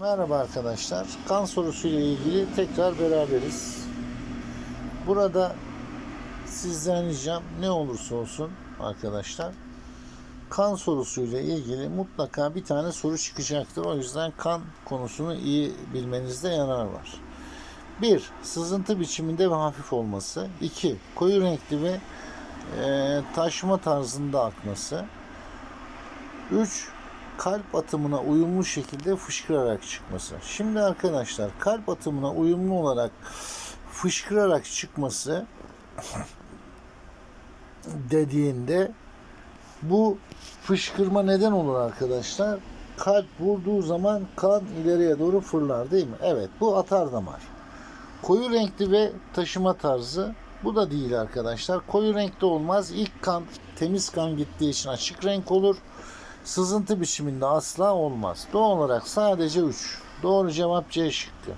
Merhaba arkadaşlar. Kan sorusuyla ilgili tekrar beraberiz. Burada sizden ricam ne olursa olsun arkadaşlar kan sorusuyla ilgili mutlaka bir tane soru çıkacaktır. O yüzden kan konusunu iyi bilmenizde yarar var. 1. Sızıntı biçiminde ve hafif olması. 2. Koyu renkli ve e, taşma tarzında akması. 3. Kalp atımına uyumlu şekilde fışkırarak çıkması. Şimdi arkadaşlar kalp atımına uyumlu olarak fışkırarak çıkması dediğinde bu fışkırma neden olur arkadaşlar? Kalp vurduğu zaman kan ileriye doğru fırlar değil mi? Evet bu atar damar. Koyu renkli ve taşıma tarzı bu da değil arkadaşlar. Koyu renkte olmaz. İlk kan temiz kan gittiği için açık renk olur. Sızıntı biçiminde asla olmaz. Doğal olarak sadece 3. Doğru cevap C şıkkı.